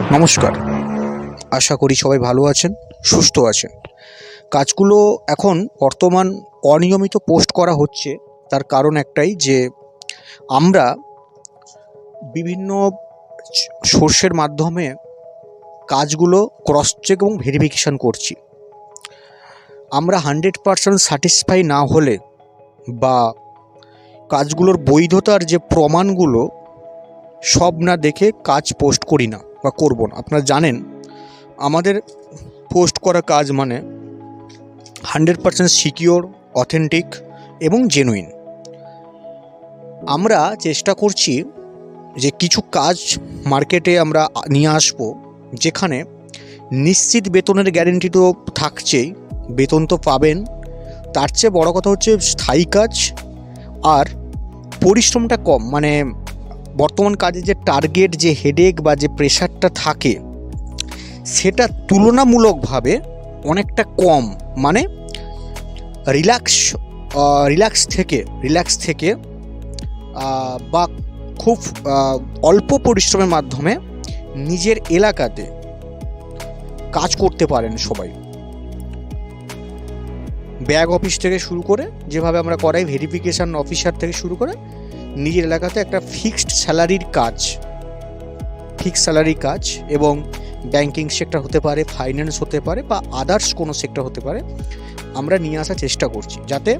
নমস্কার। আশা করি সবাই ভালো আছেন, সুস্থ আছেন। কাজগুলো এখন বর্তমান অনিয়মিত পোস্ট করা হচ্ছে, তার কারণ একটাই যে আমরা বিভিন্ন সোর্সের মাধ্যমে কাজগুলো ক্রস চেক এবং ভেরিফিকেশান করছি। আমরা হান্ড্রেড পারসেন্ট স্যাটিসফাই না হলে বা কাজগুলোর বৈধতার যে প্রমাণগুলো, সব না দেখে কাজ পোস্ট করি না। বা করব না। আপনারা জানেন, আমাদের পোস্ট করা কাজ মানে হান্ড্রেড পারসেন্ট সিকিওর, অথেন্টিক এবং জেনুইন। আমরা চেষ্টা করছি যে কিছু কাজ মার্কেটে আমরা নিয়ে আসব, যেখানে নিশ্চিত বেতনের গ্যারেন্টি তো থাকছেই, বেতন তো পাবেন। তার চেয়ে বড় কথা হচ্ছে স্থায়ী কাজ আর পরিশ্রমটা কম মানে বর্তমান কাজে যে টার্গেট যে হেডেক বা যে প্রেশারটা থাকে, সেটা তুলনামূলকভাবে অনেকটা কম। মানে রিল্যাক্স রিল্যাক্স থেকে রিল্যাক্স থেকে বা খুব অল্প পরিশ্রমের মাধ্যমে নিজের এলাকাতে কাজ করতে পারেন সবাই। ব্যাগ অফিস থেকে শুরু করে, যেভাবে আমরা করাই ভেরিফিকেশান অফিসার থেকে শুরু করে নিজের এলাকাতে একটা ফিক্সড স্যালারির কাজ। ফিক্সড স্যালারি কাজ এবং ব্যাংকিং সেক্টর হতে পারে, ফাইন্যান্স হতে পারে বা আদার্স কোনো সেক্টর হতে পারে, আমরা নিয়ে আসার চেষ্টা করছি। যাতে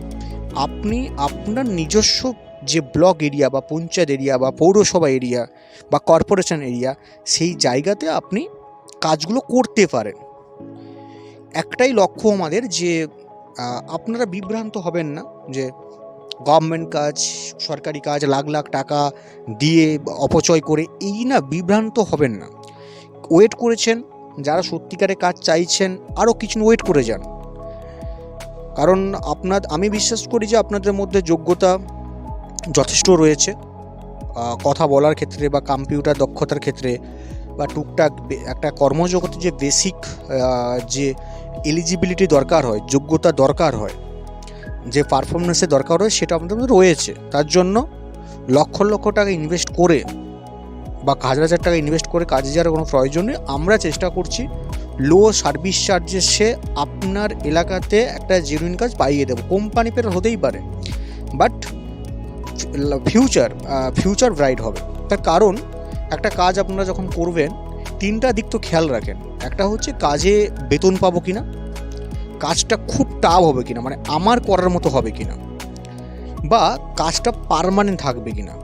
আপনি আপনার নিজস্ব যে ব্লক এরিয়া বা পঞ্চায়েত এরিয়া বা পৌরসভা এরিয়া বা কর্পোরেশন এরিয়া, সেই জায়গাতে আপনি কাজগুলো করতে পারেন। একটাই লক্ষ্য আমাদের যে আপনারা বিভ্রান্ত হবেন না যে গভর্নমেন্ট কাজ, সরকারি কাজ, লাখ লাখ টাকা দিয়ে অপচয় করে, এই না বিভ্রান্ত হবেন না। ওয়েট করেছেন, যারা সত্যিকারে কাজ চাইছেন, আরও কিছু ওয়েট করে যান। কারণ আপনার আমি বিশ্বাস করি যে আপনাদের মধ্যে যোগ্যতা যথেষ্ট রয়েছে। কথা বলার ক্ষেত্রে বা কম্পিউটার দক্ষতার ক্ষেত্রে বা টুকটাক একটা কর্মজগতে যে বেসিক যে এলিজিবিলিটি দরকার হয়, যোগ্যতা দরকার হয় যে পারফরমেন্সের দরকার হয় সেটা আমাদের মধ্যে রয়েছে। তার জন্য লক্ষ লক্ষ টাকা ইনভেস্ট করে বা হাজার হাজার টাকা ইনভেস্ট করে কাজে যাওয়ার কোনো প্রয়োজন নেই। আমরা চেষ্টা করছি লো সার্ভিস চার্জেসে আপনার এলাকাতে একটা জেনুইন কাজ পাইয়ে দেবো। কোম্পানি পের হতেই পারে। বাট ফিউচার ফিউচার ব্রাইট হবে। তার কারণ একটা কাজ আপনারা যখন করবেন, তিনটা দিক তো খেয়াল রাখেন। একটা হচ্ছে কাজে বেতন পাবো কিনা কাজটা খুব টাফ হবে কিনা মানে আমার করার মতো হবে কিনা, বা কাজটা পারমানেন্ট থাকবে কিনা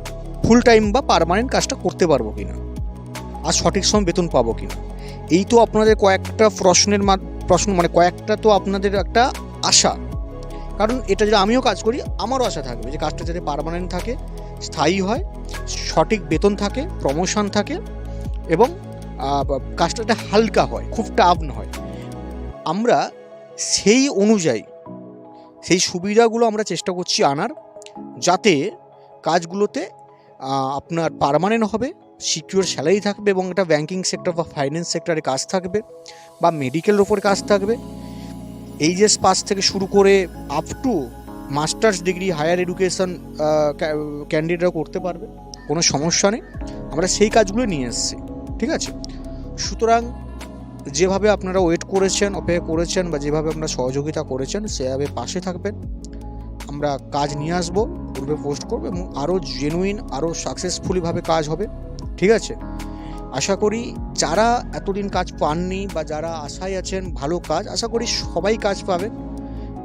ফুল টাইম বা পারমানেন্ট কাজটা করতে পারব কিনা, আর সঠিক সময় বেতন পাবো কিনা, এই তো আপনাদের কয়েকটা প্রশ্নের প্রশ্ন মানে কয়েকটা তো আপনাদের একটা আশা, কারণ এটা যদি আমিও কাজ করি, আমারও আশা থাকবে যে কাজটা যাতে পারমানেন্ট থাকে, স্থায়ী হয়, সঠিক বেতন থাকে প্রমোশন থাকে, এবং কাজটা হালকা হয়, খুব টাফ হয়, আমরা সেই অনুযায়ী সেই সুবিধাগুলো আমরা চেষ্টা করছি আনার যাতে কাজগুলোতে আপনার পারমানেন্ট হবে সিকিউর স্যালারি থাকবে এবং একটা ব্যাংকিং সেক্টর বা ফাইন্যান্স সেক্টরে কাজ থাকবে বা মেডিকেলের ওপর কাজ থাকবে। এইচএস পাস থেকে শুরু করে up to masters degree higher education ক্যান্ডিডেটরা করতে পারবে, কোনো সমস্যা নেই। আমরা সেই কাজগুলো নিয়ে এসেছি, ঠিক আছে? সুতরাং যেভাবে আপনারা ওয়েট করেছেন, অপেক্ষা করেছেন বা যেভাবে আপনারা সহযোগিতা করেছেন, সেভাবে পাশে থাকবেন। আমরা কাজ নিয়ে আসব, পূর্বে পোস্ট করব এবং আরও জেনুইন আরও সাকসেসফুলিভাবে কাজ হবে। ঠিক আছে? আশা করি যারা এতদিন কাজ পাননি বা যারা আশায় আছেন ভালো কাজ, আশা করি সবাই কাজ পাবেন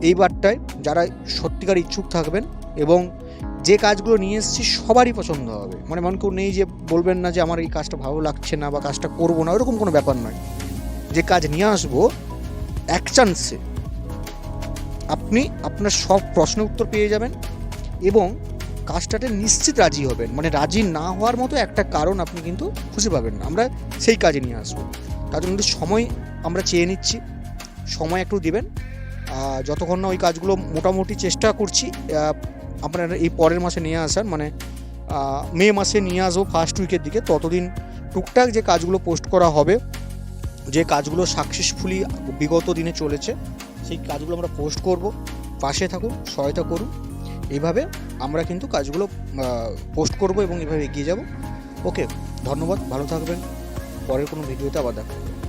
এইবারটায় যারা সত্যিকার ইচ্ছুক থাকবেন এবং যে কাজগুলো নিয়ে এসেছি সবারই পছন্দ হবে। মানে মন কেউ নেই যে বলবেন না যে আমার এই কাজটা ভালো লাগছে না বা কাজটা করব না, ওরকম কোনো ব্যাপার নয়। যে কাজ নিয়ে আসব, এক চান্সে আপনি আপনার সব প্রশ্ন উত্তর পেয়ে যাবেন এবং কাজটাতে নিশ্চিত রাজি হবেন। মানে রাজি না হওয়ার মতো একটা কারণ আপনি কিন্তু খুঁজে পাবেন না। আমরা সেই কাজে নিয়ে আসব। তার জন্য সময় আমরা চেয়ে নিচ্ছি। সময় একটু দিবেন। যতক্ষণ না ওই কাজগুলো মোটামুটি চেষ্টা করছি আপনার এই পরের মাসে নিয়ে আসার মানে মে মাসে নিয়ে আসব ফার্স্ট উইকের দিকে, ততদিন টুকটাক যে কাজগুলো পোস্ট করা হবে যে কাজগুলো সাকসেসফুলি বিগত দিনে চলেছে, সেই কাজগুলো আমরা পোস্ট করব। পাশে থাকুন, সহায়তা করুন। এভাবে আমরা কিন্তু কাজগুলো পোস্ট করব এবং এভাবে এগিয়ে যাব। ওকে, ধন্যবাদ। ভালো থাকবেন। পরের কোনো ভিডিওতে আবার দেখা।